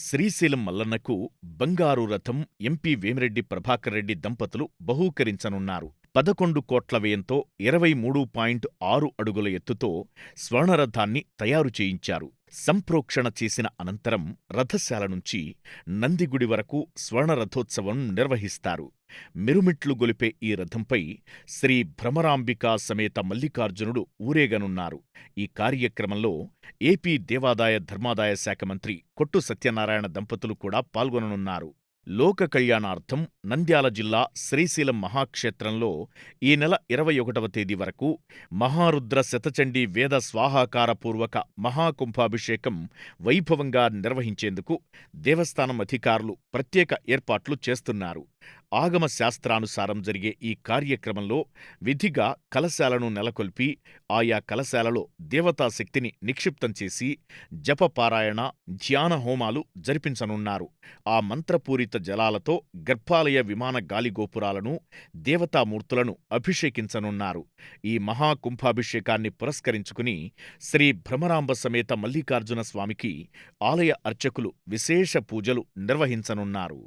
శ్రీశైలం మల్లన్నకు బంగారు రథం ఎంపీ వేమిరెడ్డి ప్రభాకర్ రెడ్డి దంపతులు బహూకరించనున్నారు. పదకొండు కోట్ల వ్యయంతో ఇరవై మూడు పాయింట్ ఆరు అడుగుల ఎత్తుతో స్వర్ణరథాన్ని తయారు చేయించారు. సంప్రోక్షణ చేసిన అనంతరం రథశాల నుంచి నందిగుడి వరకు స్వర్ణరథోత్సవం నిర్వహిస్తారు. మిరుమిట్లు గొలిపే ఈ రథంపై శ్రీ భ్రమరాంబికా సమేత మల్లికార్జునుడు ఊరేగనున్నారు. ఈ కార్యక్రమంలో ఏపీ దేవాదాయ ధర్మాదాయ శాఖ మంత్రి కొట్టు సత్యనారాయణ దంపతులు కూడా పాల్గొననున్నారు. లోక కళ్యాణార్థం నంద్యాల జిల్లా శ్రీశైలం మహాక్షేత్రంలో ఈ నెల ఇరవై ఒకటవ తేదీ వరకు మహారుద్ర శతచండీ వేద స్వాహాకారపూర్వక మహాకుంభాభిషేకం వైభవంగా నిర్వహించేందుకు దేవస్థానం అధికారులు ప్రత్యేక ఏర్పాట్లు చేస్తున్నారు. ఆగమ శాస్త్రానుసారం జరిగే ఈ కార్యక్రమంలో విధిగా కలశాలను నెలకొల్పి ఆయా కలశాలలో దేవతాశక్తిని నిక్షిప్తం చేసి జపపారాయణ ధ్యాన హోమాలు జరిపించనున్నారు. ఆ మంత్రపూరిత జలాలతో గర్భాలయ విమాన గాలిగోపురాలను దేవతామూర్తులను అభిషేకించనున్నారు. ఈ మహాకుంభాభిషేకాన్ని పురస్కరించుకుని శ్రీ భ్రమరాంబ సమేత మల్లికార్జున స్వామికి ఆలయ అర్చకులు విశేష పూజలు నిర్వహించనున్నారు.